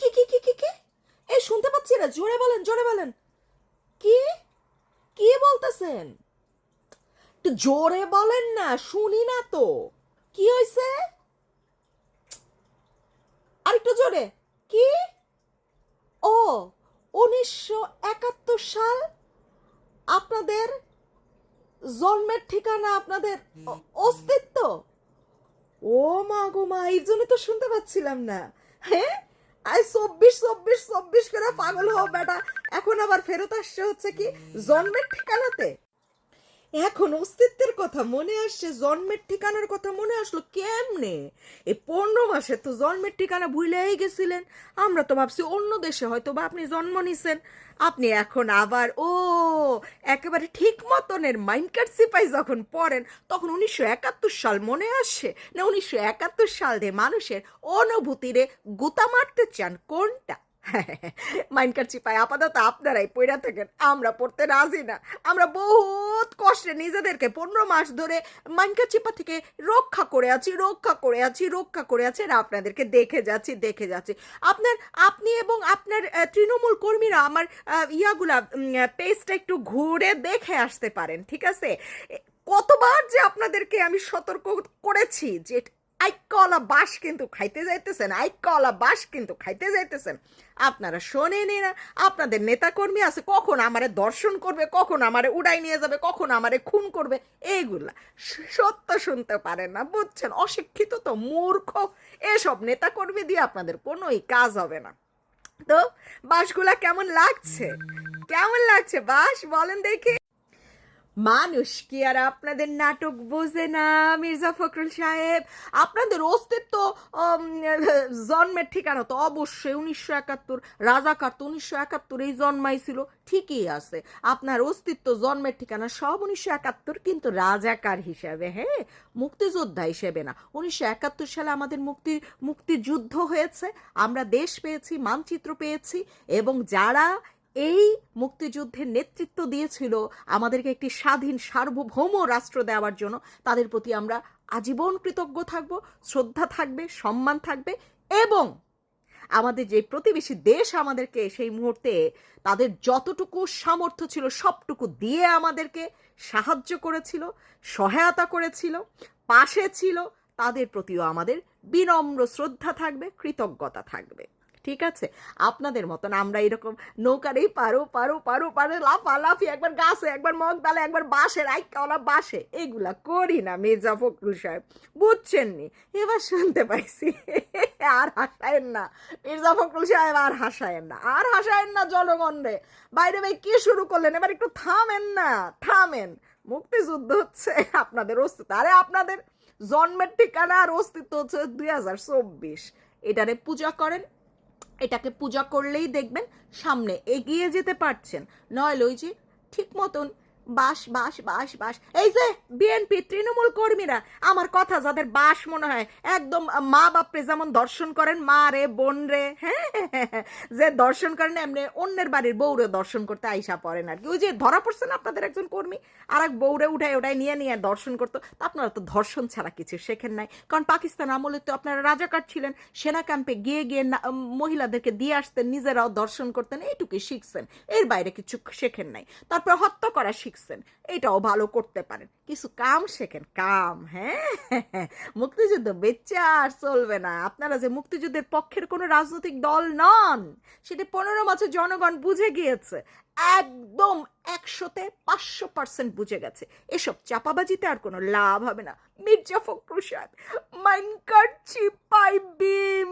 কি কি কি কি কি? এই, শুনতে পাচ্ছি না। জোরে বলেন জোরে বলেন। কি? কি বলতেছেন? একটু জোরে বলেন না, শুনি না তো। কি হয়েছে আরেকটু জোরে। কি? ও, উনিশশো একাত্তর সাল আপনাদের জন্মের ঠিকানা, আপনাদের অস্তিত্ব? ও মা গো মা, এই জন্য তো শুনতে পাচ্ছিলাম না। হ্যাঁ? আই চব্বিশ চব্বিশ চব্বিশ করে পাগল হও বেটা। এখন আবার ফেরত আসছে হচ্ছে কি জন্মের ঠিকানাতে। এখন অস্তিত্বের কথা মনে আসছে, জন্মের ঠিকানার কথা মনে আসলো কেমনে? এই পনেরো মাসে তো জন্মের ঠিকানা ভুলেই গেছিলেন। আমরা তো ভাবছি অন্য দেশে হয়তো বা আপনি জন্ম নিছেন। আপনি এখন আবার, ও, একেবারে ঠিক মতনের মাইন্ডকার সিপাই যখন পড়েন, তখন উনিশশো একাত্তর সাল মনে আসে না উনিশশো একাত্তর সাল দিয়ে মানুষের অনুভূতিরে গুতা মারতে চান কোনটা? মাইনকার চিপায় আপাতত আপনারাই পড়া থাকেন, আমরা পড়তে রাজি না। আমরা বহুত কষ্টে নিজেদেরকে পনেরো মাস ধরে মাইনকার চিপা থেকে রক্ষা করে আছি, রক্ষা করে আছি, রক্ষা করে আছি, আর আপনাদেরকে দেখে যাচ্ছি দেখে যাচ্ছি। আপনার, আপনি এবং আপনার তৃণমূল কর্মীরা আমার ইয়াগুলা পেজটা একটু ঘুরে দেখে আসতে পারেন, ঠিক আছে? কতবার যে আপনাদেরকে আমি সতর্ক করেছি যে আইকলা বাস কিন্তু খাইতে যাইতেছেন আইকলা বাস কিন্তু খাইতে যাইতেছেন। আপনারা শোনেনি না আপনাদের নেতাকর্মী আছে, কখন আমারে দর্শন করবে, কখন আমারে উড়াই নিয়ে যাবে, কখন আমারে খুন করবে, এইগুলা সত্য শুনতে পারেন না, বুঝছেন? অশিক্ষিত তো মূর্খ, এসব নেতাকর্মী দিয়ে আপনাদের কোনোই কাজ হবে না। তো বাসগুলা কেমন লাগছে? কেমন লাগছে বাস বলেন দেখি। মানুষ কি আর আপনাদের নাটক বোঝে না, মির্জা ফখরুল সাহেব? আপনাদের অস্তিত্ব জন্মের ঠিকানা তো অবশ্যই উনিশশো একাত্তর, রাজাকার তো উনিশশো একাত্তর একাত্তরেই জন্মাইছিল, ঠিকই আছে। আপনার অস্তিত্ব, জন্মের ঠিকানা সব উনিশশো একাত্তর, কিন্তু রাজাকার হিসাবে হ্যাঁ? মুক্তিযোদ্ধা হিসেবে না। উনিশশো একাত্তর সালে আমাদের মুক্তি, মুক্তিযুদ্ধ হয়েছে, আমরা দেশ পেয়েছি, মানচিত্র পেয়েছি, এবং যারা এই মুক্তিযুদ্ধের নেতৃত্ব দিয়েছিল আমাদেরকে একটি স্বাধীন সার্বভৌম রাষ্ট্র দেওয়ার জন্য। তাদের প্রতি আমরা আজীবন কৃতজ্ঞ থাকব, শ্রদ্ধা থাকবে, সম্মান থাকবে এবং আমাদের যে প্রতিবেশী দেশ আমাদেরকে সেই মুহূর্তে তাদের যতটুকু সামর্থ্য ছিল সবটুকু দিয়ে আমাদেরকে সাহায্য করেছিল, সহায়তা করেছিল, পাশে ছিল। তাদের প্রতিও আমাদের বিনম্র শ্রদ্ধা থাকবে, কৃতজ্ঞতা থাকবে। ঠিক আছে? আপনাদের মতন আমরা এরকম নৌকারেই পারো পারো পারো পারো লাফা লাফি একবার গাছে, একবার মগ ডালে, একবার বাঁশের আইকাওয়ালা বাসে এগুলা করি না মির্জা ফখরুল সাহেব। বুঝছেন নি? এবার শুনতে পাইছি। আর হাসায়েন না। মির্জা ফখরুল সাহেব আর হাসায়েন না। আর হাসায়েন না জনগণ রে বাইরে ভাই, কি শুরু করলেন? এবার একটু থামেন না, থামেন। মুক্তিযুদ্ধ হচ্ছে আপনাদের অস্তিত্ব। আরে আপনাদের জন্মের ঠিকানা আর অস্তিত্ব হচ্ছে দুই হাজার চব্বিশ। এটারে পূজা করেন এটাকে পূজা করলেই দেখবেন সামনে এগিয়ে যেতে পারছেন। নয় ওই যে ঠিক মতন বাস বাস বাস বাস। এই যে বিএনপি তৃণমূল কর্মীরা, আমার কথা যাদের বাস মনে হয়, একদম মা বাপরে যেমন দর্শন করেন, মা রে, বোন রে হ্যাঁ যে দর্শন করেন, এমনি অন্যের বাড়ির বউরে দর্শন করতে আইসা পড়েন আর কি। ওই যে ধরা পড়ছেন আপনাদের একজন কর্মী? আর এক বউরে উঠায় ওটাই নিয়ে নিয়ে দর্শন করতো। তা আপনারা তো ধর্ষণ ছাড়া কিছু শেখেন নাই। কারণ পাকিস্তান আমলে তো আপনারা রাজাকার ছিলেন, সেনা ক্যাম্পে গিয়ে গিয়ে না- মহিলাদেরকে দিয়ে আসতেন, নিজেরাও দর্শন করতেন, এইটুকুই শিখছেন। এর বাইরে কিছু শেখেন নাই। তারপর হত্যা করা শিখছেন, এটাও ভালো করতে পারেন। কিছু কাম শেখেন, কাম হ্যাঁ? মুক্তিযুদ্ধ বেচে আর চলবে না। আপনারা যে মুক্তিযুদ্ধের পক্ষের কোনো রাজনৈতিক দল নন, সেটা পনেরো বছর জনগণ বুঝে গিয়েছে। একদম একশোতে পাঁচশো পার্সেন্ট বুঝে গেছে। এসব চাপাবাজিতে আর কোনো লাভ হবে না। মির্জা ফখরুল সাহেব, মাইনকার চিপাই বিম